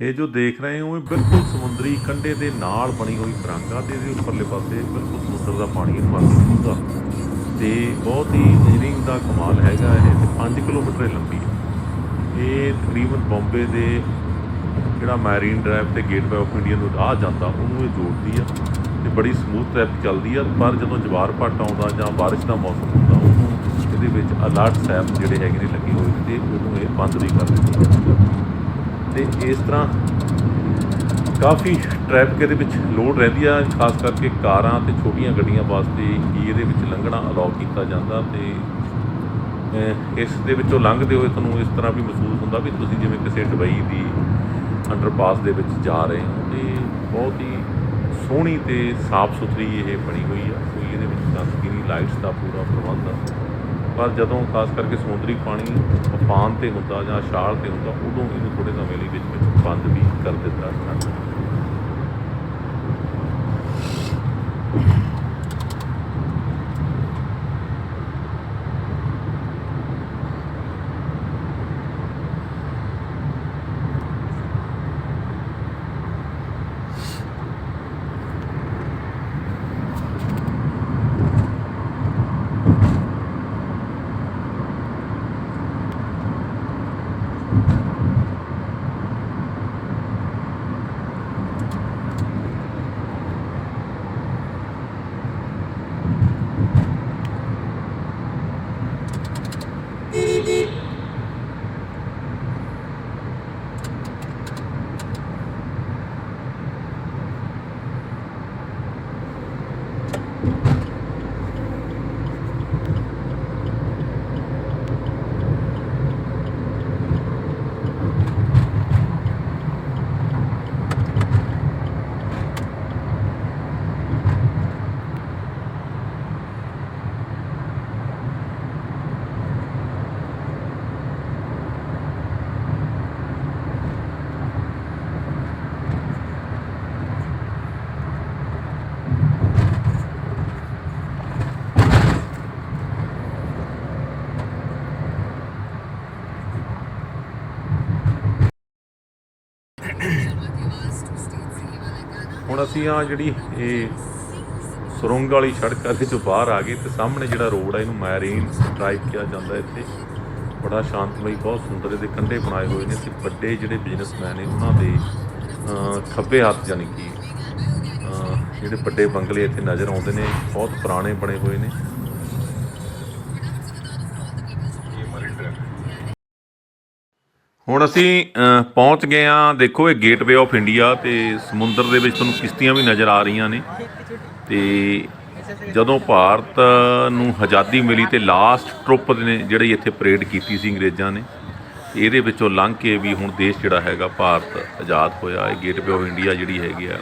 ਇਹ ਜੋ ਦੇਖ ਰਹੇ ਹੋ, ਇਹ ਬਿਲਕੁਲ ਸਮੁੰਦਰੀ ਕੰਢੇ ਦੇ ਨਾਲ ਬਣੀ ਹੋਈ ਸੁਰੰਗ ਆ ਤੇ ਇਹਦੇ ਉੱਪਰਲੇ ਪਾਸੇ ਬਿਲਕੁਲ ਸਮੁੰਦਰ ਦਾ ਪਾਣੀ ਇਹਨੂੰ ਅੱਗੇ ਹੁੰਦਾ ਤੇ ਬਹੁਤ ਹੀ ਇੰਜੀਨੀਅਰਿੰਗ ਦਾ ਕਮਾਲ ਹੈਗਾ ਇਹ, ਤੇ 5 ਕਿਲੋਮੀਟਰ ਇਹ ਲੰਬੀ ਹੈ। ਇਹ ਤਕਰੀਬਨ ਬੰਬੇ ਦੇ ਜਿਹੜਾ ਮੈਰੀਨ ਡਰਾਈਵ ਤੇ ਗੇਟਵੇ ਆਫ ਇੰਡੀਆ ਨੂੰ ਰਾਹ ਜਾਂਦਾ, ਉਹਨੂੰ ਇਹ ਜੋੜਦੀ ਆ ਤੇ ਬੜੀ ਸਮੂਥ ਟ੍ਰੈਫਿਕ ਚੱਲਦੀ ਆ, ਪਰ ਜਦੋਂ ਜਵਾਰ ਭੱਟ ਆਉਂਦਾ ਜਾਂ ਬਾਰਿਸ਼ ਦਾ ਮੌਸਮ ਹੁੰਦਾ, ਉਹਨੂੰ ਇਹਦੇ ਵਿੱਚ ਅਲਰਟ ਸੈਪ ਜਿਹੜੇ ਹੈਗੇ ਨੇ ਲੱਗੇ ਹੋਏ ਨੇ, ਤੇ ਉਹਨੂੰ ਇਹ ਬੰਦ ਵੀ ਕਰ ਦਿੰਦੀ ਹੈ ਤੇ ਇਸ ਤਰ੍ਹਾਂ ਕਾਫੀ ਟ੍ਰੈਫਿਕ ਇਹਦੇ ਵਿੱਚ ਲੋਡ ਰਹਿੰਦੀ ਆ, ਖਾਸ ਕਰਕੇ ਕਾਰਾਂ ਤੇ ਛੋਟੀਆਂ ਗੱਡੀਆਂ ਵਾਸਤੇ ਹੀ ਇਹਦੇ ਵਿੱਚ ਲੰਘਣਾ ਅਲਾਉ ਕੀਤਾ ਜਾਂਦਾ ਤੇ ਇਸ ਦੇ ਵਿੱਚੋਂ ਲੰਘਦੇ ਹੋਏ ਤੁਹਾਨੂੰ ਇਸ ਤਰ੍ਹਾਂ ਵੀ ਮਹਿਸੂਸ ਹੁੰਦਾ ਵੀ ਤੁਸੀਂ ਜਿਵੇਂ ਕਿਸੇ ਦੁਬਈ ਦੀ ਅੰਡਰਪਾਸ ਦੇ ਵਿੱਚ ਜਾ ਰਹੇ ਹੋ ਤੇ ਬਹੁਤ ਹੀ ਸੋਹਣੀ ਤੇ ਸਾਫ਼ ਸੁਥਰੀ ਇਹ ਬਣੀ ਹੋਈ ਆ, ਕੋਈ ਇਹਦੇ ਵਿੱਚ ਗੰਦਗੀ ਨਹੀਂ ਲਾਈਟਸ ਦਾ ਪੂਰਾ ਪ੍ਰਬੰਧ ਆ। ਪਰ ਜਦੋਂ ਖਾਸ ਕਰਕੇ ਸਮੁੰਦਰੀ ਪਾਣੀ ਤੂਫਾਨ ਤੇ ਹੁੰਦਾ ਜਾਂ ਛਾਲ ਤੇ ਹੁੰਦਾ, ਉਦੋਂ ਇਹਨੂੰ ਥੋੜੇ ਸਮੇਂ ਲਈ ਵਿੱਚ ਵਿੱਚ ਬੰਦ ਵੀ ਕਰ ਦਿੱਤਾ ਜਾਂਦਾ ਹੁਣ ਅਸੀਂ ਆ ਜਿਹੜੀ ਇਹ ਸੁਰੰਗ ਵਾਲੀ ਸੜਕ ਆ ਚੋਂ ਬਾਹਰ ਆ ਗਏ ਤੇ ਸਾਹਮਣੇ ਜਿਹੜਾ ਰੋਡ ਆ, ਇਹਨੂੰ ਮੈਰੀਨ ਡਰਾਈਵ ਕਿਹਾ ਜਾਂਦਾ ਇੱਥੇ। ਬੜਾ ਸ਼ਾਂਤਮਈ, ਬਹੁਤ ਸੁੰਦਰ, ਇਹਦੇ ਕੰਢੇ ਬਣਾਏ ਹੋਏ ਨੇ ਤੇ ਵੱਡੇ ਜਿਹੜੇ ਬਿਜ਼ਨਸਮੈਨ ਨੇ, ਉਹਨਾਂ ਦੇ ਖੱਬੇ ਹੱਥ ਜਾਣੀ ਕਿ ਜਿਹੜੇ ਵੱਡੇ ਬੰਗਲੇ ਇੱਥੇ ਨਜ਼ਰ ਆਉਂਦੇ ਨੇ, ਬਹੁਤ ਪੁਰਾਣੇ ਬਣੇ ਹੋਏ ਨੇ। ਹੁਣ ਅਸੀਂ ਪਹੁੰਚ ਗਏ ਆ ਦੇਖੋ ਇਹ ਗੇਟਵੇ ਆਫ ਇੰਡੀਆ ਤੇ ਸਮੁੰਦਰ ਦੇ ਵਿੱਚ ਤੁਹਾਨੂੰ ਕਿਸ਼ਤੀਆਂ ਵੀ ਨਜ਼ਰ ਆ ਰਹੀਆਂ ਨੇ। ਤੇ ਜਦੋਂ ਭਾਰਤ ਨੂੰ ਆਜ਼ਾਦੀ ਮਿਲੀ ਤੇ ਲਾਸਟ ਟਰੁੱਪ ਨੇ ਜਿਹੜੀ ਇੱਥੇ ਪਰੇਡ ਕੀਤੀ ਸੀ ਅੰਗਰੇਜ਼ਾਂ ਨੇ, ਇਹਦੇ ਵਿੱਚੋਂ ਲੰਘ ਕੇ ਵੀ ਹੁਣ ਦੇਸ਼ ਜਿਹੜਾ ਹੈਗਾ ਭਾਰਤ ਆਜ਼ਾਦ ਹੋਇਆ। ਇਹ ਗੇਟਵੇ ਆਫ ਇੰਡੀਆ ਜਿਹੜੀ ਹੈਗੀ ਆ,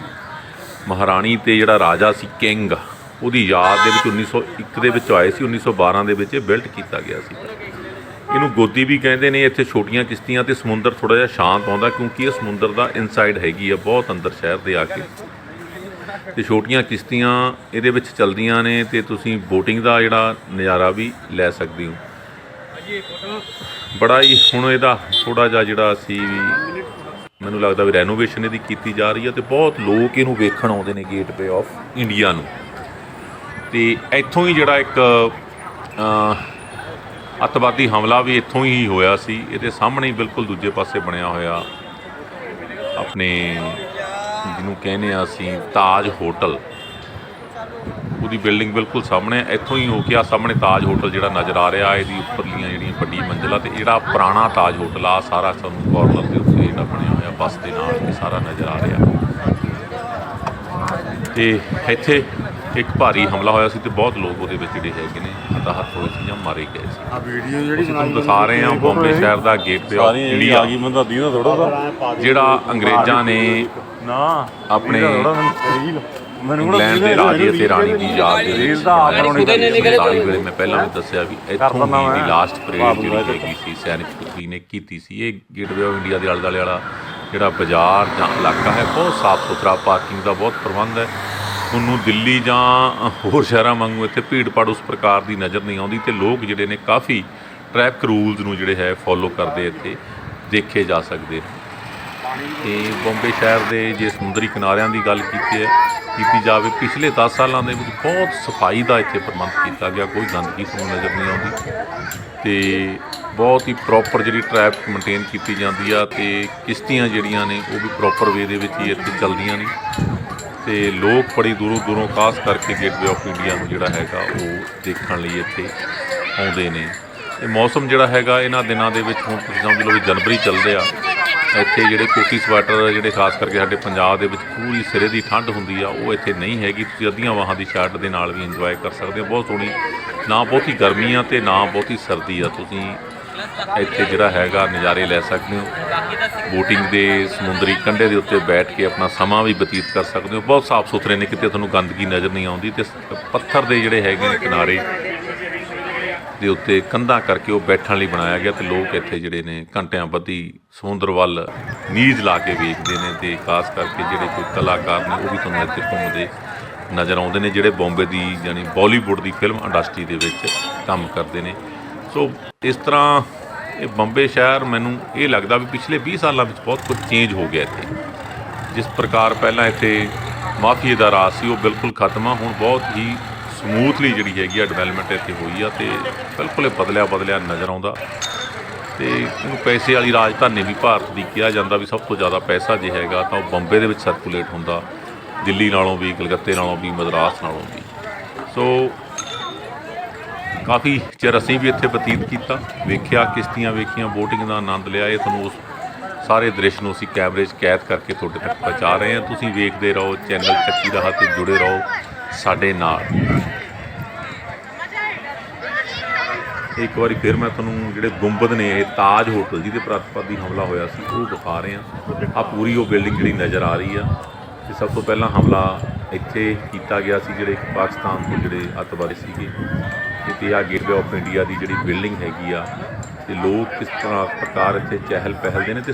ਮਹਾਰਾਣੀ ਤੇ ਜਿਹੜਾ ਰਾਜਾ ਸੀ ਕਿੰਗ ਉਹਦੀ ਯਾਦ ਦੇ ਵਿੱਚ 1901 ਦੇ ਵਿੱਚ ਆਏ ਸੀ 1912 ਦੇ ਵਿੱਚ ਇਹ ਬਿਲਟ ਕੀਤਾ ਗਿਆ ਸੀ। ਇਹਨੂੰ ਗੋਦੀ ਵੀ ਕਹਿੰਦੇ ਨੇ, ਇੱਥੇ ਛੋਟੀਆਂ ਕਿਸ਼ਤੀਆਂ ਤੇ ਸਮੁੰਦਰ ਥੋੜਾ ਜਿਹਾ ਸ਼ਾਂਤ ਆਉਂਦਾ, ਕਿਉਂਕਿ ਇਹ ਸਮੁੰਦਰ ਦਾ ਇਨਸਾਈਡ ਹੈਗੀ ਆ, ਬਹੁਤ ਅੰਦਰ ਸ਼ਹਿਰ ਦੇ ਆ ਕੇ। ਤੇ ਛੋਟੀਆਂ ਕਿਸ਼ਤੀਆਂ ਇਹਦੇ ਵਿੱਚ ਚਲਦੀਆਂ ਨੇ ਤੇ ਤੁਸੀਂ ਬੋਟਿੰਗ ਦਾ ਜਿਹੜਾ ਨਜ਼ਾਰਾ ਵੀ ਲੈ ਸਕਦੇ ਹੋ। ਬੜਾ ਹੀ ਹੁਣ ਇਹਦਾ ਥੋੜਾ ਜਿਹਾ ਜਿਹੜਾ ਅਸੀਂ ਵੀ ਮੈਨੂੰ ਲੱਗਦਾ ਵੀ ਰੈਨੋਵੇਸ਼ਨ ਇਹਦੀ ਕੀਤੀ ਜਾ ਰਹੀ ਹੈ ਤੇ ਬਹੁਤ ਲੋਕ ਇਹਨੂੰ ਵੇਖਣ ਆਉਂਦੇ ਨੇ ਗੇਟਵੇ ਆਫ ਇੰਡੀਆ ਨੂੰ। ਤੇ ਇੱਥੋਂ ਹੀ ਜਿਹੜਾ ਇੱਕ ਅੱਤਵਾਦੀ ਹਮਲਾ ਵੀ ਇੱਥੋਂ ਹੀ ਹੋਇਆ ਸੀ। ਇਹਦੇ ਸਾਹਮਣੇ ਹੀ ਬਿਲਕੁਲ ਦੂਜੇ ਪਾਸੇ ਬਣਿਆ ਹੋਇਆ ਆਪਣੇ ਜਿਹਨੂੰ ਕਹਿੰਦੇ ਆ ਅਸੀਂ ਤਾਜ ਹੋਟਲ। ਉਹਦੀ ਬਿਲਡਿੰਗ ਬਿਲਕੁਲ ਸਾਹਮਣੇ ਇੱਥੋਂ ਹੀ ਹੋ ਕੇ ਆ ਸਾਹਮਣੇ ਤਾਜ ਹੋਟਲ ਜਿਹੜਾ ਨਜ਼ਰ ਆ ਰਿਹਾ। ਇਹਦੀ ਉੱਪਰਲੀਆਂ ਜਿਹੜੀਆਂ ਵੱਡੀ ਮੰਜ਼ਿਲਾਂ ਤੇ ਜਿਹੜਾ ਪੁਰਾਣਾ ਤਾਜ ਹੋਟਲ ਆ, ਸਾਰਾ ਸਾਨੂੰ ਕਾਰਨਰ ਦੇ ਉੱਤੇ ਜਿਹੜਾ ਬਣਿਆ ਹੋਇਆ, ਬੱਸ ਦੇ ਨਾਲ ਇਹ ਸਾਰਾ ਨਜ਼ਰ ਆ ਰਿਹਾ। ਤੇ ਇੱਥੇ ਇੱਕ ਭਾਰੀ ਹਮਲਾ ਹੋਇਆ ਸੀ ਤੇ ਬਹੁਤ ਲੋਕ ਉਹਦੇ ਵਿੱਚ ਜਿਹੜੇ ਹੈਗੇ ਨੇ ਹਤਾਹਤ ਹੋਏ ਸੀ ਜਾਂ ਮਾਰੇ ਗਏ ਸੀ। ਆ ਵੀਡੀਓ ਜਿਹੜੀ ਅਸੀਂ ਤੁਹਾਨੂੰ ਦਿਖਾ ਰਹੇ ਹਾਂ ਬੰਬੇ ਸ਼ਹਿਰ ਦਾ ਗੇਟ ਆਫ ਇੰਡੀਆ ਆ ਗਈ ਬੰਦਾ ਦੀਦਾ ਥੋੜਾ ਦਾ ਜਿਹੜਾ ਅੰਗਰੇਜ਼ਾਂ ਨੇ ਨਾ ਆਪਣੇ ਥੋੜਾ ਰੀਲ ਮੈਨੂੰ ਇੰਗਲੈਂਡ ਦੇ ਰਾਜੇ ਅਤੇ ਰਾਣੀ ਦੀ ਯਾਦ ਦੇ ਵਿੱਚ 47 ਵੇਲੇ ਮੈਂ ਪਹਿਲਾਂ ਵੀ ਦੱਸਿਆ ਵੀ ਇੱਥੋਂ ਦੀ ਲਾਸਟ ਪਰੇਡ ਜਿਹੜੀ ਹੈਗੀ ਸੀ ਸੈਨਿਕ ਪੁਤਰੀ ਨੇ ਕੀਤੀ ਸੀ। ਇਹ ਗੇਟਵੇ ਆਫ ਇੰਡੀਆ ਦੇ ਆਲੇ ਦੁਆਲੇ ਵਾਲਾ ਜਿਹੜਾ ਬਾਜ਼ਾਰ ਜਾਂ ਇਲਾਕਾ ਹੈ ਬਹੁਤ ਸਾਫ਼ ਸੁਥਰਾ ਪਾਰਕਿੰਗ ਦਾ ਬਹੁਤ ਪ੍ਰਬੰਧ ਹੈ। ਤੁਹਾਨੂੰ ਦਿੱਲੀ ਜਾਂ ਹੋਰ ਸ਼ਹਿਰਾਂ ਵਾਂਗੂ ਇੱਥੇ ਭੀੜ ਭਾੜ ਉਸ ਪ੍ਰਕਾਰ ਦੀ ਨਜ਼ਰ ਨਹੀਂ ਆਉਂਦੀ ਤੇ ਲੋਕ ਜਿਹੜੇ ਨੇ ਕਾਫੀ ਟ੍ਰੈਫਿਕ ਰੂਲਸ ਨੂੰ ਜਿਹੜੇ ਹੈ ਫੋਲੋ ਕਰਦੇ ਇੱਥੇ ਦੇਖੇ ਜਾ ਸਕਦੇ ਨੇ। ਤੇ ਬੰਬੇ ਸ਼ਹਿਰ ਦੇ ਜੇ ਸਮੁੰਦਰੀ ਕਿਨਾਰਿਆਂ ਦੀ ਗੱਲ ਕੀਤੀ ਹੈ, ਕੀਤੀ ਜਾਵੇ, ਪਿਛਲੇ 10 ਸਾਲਾਂ ਦੇ ਵਿੱਚ ਬਹੁਤ ਸਫ਼ਾਈ ਦਾ ਇੱਥੇ ਪ੍ਰਬੰਧ ਕੀਤਾ ਗਿਆ, ਕੋਈ ਗੰਦਗੀ ਤੁਹਾਨੂੰ ਨਜ਼ਰ ਨਹੀਂ ਆਉਂਦੀ। ਤੇ ਬਹੁਤ ਹੀ ਪ੍ਰੋਪਰ ਜਿਹੜੀ ਟ੍ਰੈਫਿਕ ਮੇਨਟੇਨ ਕੀਤੀ ਜਾਂਦੀ ਆ ਤੇ ਕਿਸ਼ਤੀਆਂ ਜਿਹੜੀਆਂ ਨੇ ਉਹ ਵੀ ਪ੍ਰੋਪਰ ਵੇ ਦੇ ਵਿੱਚ ਹੀ ਇੱਥੇ ਚੱਲਦੀਆਂ ਨੇ। ਤੇ ਲੋਕ ਬੜੀ ਦੂਰੋਂ ਦੂਰੋਂ ਖਾਸ ਕਰਕੇ ਗੇਟਵੇ ਆਫ ਇੰਡੀਆ ਨੂੰ ਜਿਹੜਾ ਹੈਗਾ ਉਹ ਦੇਖਣ ਲਈ ਇੱਥੇ ਆਉਂਦੇ ਨੇ। ਇਹ ਮੌਸਮ ਜਿਹੜਾ ਹੈਗਾ ਇਹਨਾਂ ਦਿਨਾਂ ਦੇ ਵਿੱਚ ਹੁਣ ਤੁਸੀਂ ਸਮਝ ਲਓ ਵੀ ਜਨਵਰੀ ਚੱਲਦੇ ਆ ਇੱਥੇ ਜਿਹੜੇ ਕੋਟੀ ਸਵੈਟਰ ਜਿਹੜੇ ਖਾਸ ਕਰਕੇ ਸਾਡੇ ਪੰਜਾਬ ਦੇ ਵਿੱਚ ਪੂਰੀ ਸਿਰੇ ਦੀ ਠੰਡ ਹੁੰਦੀ ਆ, ਉਹ ਇੱਥੇ ਨਹੀਂ ਹੈਗੀ। ਤੁਸੀਂ ਅੱਧੀਆਂ ਵਾਹਾਂ ਦੀ ਸ਼ਰਟ ਦੇ ਨਾਲ ਵੀ ਇੰਜੋਏ ਕਰ ਸਕਦੇ ਹੋ। ਬਹੁਤ ਸੋਹਣੀ, ਨਾ ਬਹੁਤੀ ਗਰਮੀ ਆ ਤੇ ਨਾ ਬਹੁਤੀ ਸਰਦੀ ਆ। ਤੁਸੀਂ ਇੱਥੇ ਜਿਹੜਾ ਹੈਗਾ ਨਜ਼ਾਰੇ ਲੈ ਸਕਦੇ ਹੋ। ਬੋਟਿੰਗ ਦੇ ਸਮੁੰਦਰੀ ਕੰਢੇ ਦੇ ਉੱਤੇ ਬੈਠ ਕੇ ਆਪਣਾ ਸਮਾਂ ਵੀ ਬਤੀਤ ਕਰ ਸਕਦੇ ਹੋ। ਬਹੁਤ ਸਾਫ਼ ਸੁਥਰੇ ਨੇ, ਕਿਤੇ ਤੁਹਾਨੂੰ ਗੰਦਗੀ ਨਜ਼ਰ ਨਹੀਂ ਆਉਂਦੀ ਤੇ ਪੱਥਰ ਦੇ ਜਿਹੜੇ ਹੈਗੇ ਨੇ ਕਿਨਾਰੇ ਦੇ ਉੱਤੇ ਕੰਧਾਂ ਕਰਕੇ ਉਹ ਬੈਠਣ ਲਈ ਬਣਾਇਆ ਗਿਆ ਤੇ ਲੋਕ ਇੱਥੇ ਜਿਹੜੇ ਨੇ ਘੰਟਿਆਂ ਬੱਧੀ ਸਮੁੰਦਰ ਵੱਲ ਨੀਜ਼ ਲਾ ਕੇ ਵੇਖਦੇ ਨੇ ਤੇ ਖਾਸ ਕਰਕੇ ਜਿਹੜੇ ਕੋਈ ਕਲਾਕਾਰ ਨੇ ਉਹ ਵੀ ਤੁਹਾਨੂੰ ਇੱਥੇ ਘੁੰਮਦੇ ਨਜ਼ਰ ਆਉਂਦੇ ਨੇ, ਜਿਹੜੇ ਬੰਬੇ ਦੀ ਯਾਨੀ ਬਾਲੀਵੁੱਡ ਦੀ ਫਿਲਮ ਇੰਡਸਟਰੀ ਦੇ ਵਿੱਚ ਕੰਮ ਕਰਦੇ ਨੇ। ਸੋ ਇਸ ਤਰ੍ਹਾਂ ਇਹ ਬੰਬੇ ਸ਼ਹਿਰ ਮੈਨੂੰ ਇਹ ਲੱਗਦਾ ਵੀ ਪਿਛਲੇ 20 ਸਾਲਾਂ ਵਿੱਚ ਬਹੁਤ ਕੁਝ ਚੇਂਜ ਹੋ ਗਿਆ ਇੱਥੇ। ਜਿਸ ਪ੍ਰਕਾਰ ਪਹਿਲਾਂ ਇੱਥੇ ਮਾਫੀਏ ਦਾ ਰਾਜ ਸੀ, ਉਹ ਬਿਲਕੁਲ ਖਤਮ ਆ। ਹੁਣ ਬਹੁਤ ਹੀ ਸਮੂਥਲੀ ਜਿਹੜੀ ਹੈਗੀ ਆ ਡਿਵੈਲਪਮੈਂਟ ਇੱਥੇ ਹੋਈ ਆ ਤੇ ਬਿਲਕੁਲ ਇਹ ਬਦਲਿਆ ਬਦਲਿਆ ਨਜ਼ਰ ਆਉਂਦਾ। ਤੇ ਇਹਨੂੰ ਪੈਸੇ ਵਾਲੀ ਰਾਜਧਾਨੀ ਵੀ ਭਾਰਤ ਦੀ ਕਿਹਾ ਜਾਂਦਾ ਵੀ ਸਭ ਤੋਂ ਜ਼ਿਆਦਾ ਪੈਸਾ ਜੇ ਹੈਗਾ ਤਾਂ ਉਹ ਬੰਬੇ ਦੇ ਵਿੱਚ ਸਰਕੂਲੇਟ ਹੁੰਦਾ, ਦਿੱਲੀ ਨਾਲੋਂ ਵੀ, ਕਲਕੱਤੇ ਨਾਲੋਂ ਵੀ, ਮਦਰਾਸ ਨਾਲੋਂ ਵੀ। ਸੋ ਕਾਫੀ ਚਿਰ ਅਸੀਂ ਵੀ ਇੱਥੇ ਬਤੀਤ ਕੀਤਾ, ਵੇਖਿਆ, ਕਿਸ਼ਤੀਆਂ ਵੇਖੀਆਂ ਬੋਟਿੰਗ ਦਾ ਆਨੰਦ ਲਿਆ। ਇਹ ਤੁਹਾਨੂੰ ਉਸ ਸਾਰੇ ਦ੍ਰਿਸ਼ ਨੂੰ ਅਸੀਂ ਕੈਮਰੇ 'ਚ ਕੈਦ ਕਰਕੇ ਤੁਹਾਡੇ ਤੱਕ ਪਹੁੰਚਾ ਰਹੇ ਹਾਂ। ਤੁਸੀਂ ਵੇਖਦੇ ਰਹੋ, ਚੈਨਲ ਚੱਕੀ ਰਾਹ ਤੇ ਜੁੜੇ ਰਹੋ ਸਾਡੇ ਨਾਲ। ਇੱਕ ਵਾਰੀ ਫਿਰ ਮੈਂ ਤੁਹਾਨੂੰ ਜਿਹੜੇ ਗੁੰਬਦ ਨੇ, ਇਹ ਤਾਜ ਹੋਟਲ ਜਿਹਦੇ ਪਰ ਅੱਤਵਾਦੀ ਹਮਲਾ ਹੋਇਆ ਸੀ, ਉਹ ਦਿਖਾ ਰਹੇ ਹਾਂ। ਆ ਪੂਰੀ ਉਹ ਬਿਲਡਿੰਗ ਜਿਹੜੀ ਨਜ਼ਰ ਆ ਰਹੀ ਆ। ਤੇ ਸਭ ਤੋਂ ਪਹਿਲਾਂ ਹਮਲਾ ਇੱਥੇ ਕੀਤਾ ਗਿਆ ਸੀ, ਜਿਹੜੇ ਪਾਕਿਸਤਾਨ ਦੇ ਜਿਹੜੇ ਅੱਤਵਾਦੀ ਸੀਗੇ। ਤੇ ਆ ਗੇਟਵੇ ਆਫ ਇੰਡੀਆ ਦੀ ਜਿਹੜੀ ਬਿਲਡਿੰਗ ਹੈਗੀ ਆ, ਤੇ ਲੋਕ ਕਿਸ ਤਰ੍ਹਾਂ ਪ੍ਰਕਾਰ ਇੱਥੇ ਚਹਿਲ ਪਹਿਲ ਦੇ ਨੇ ਤੇ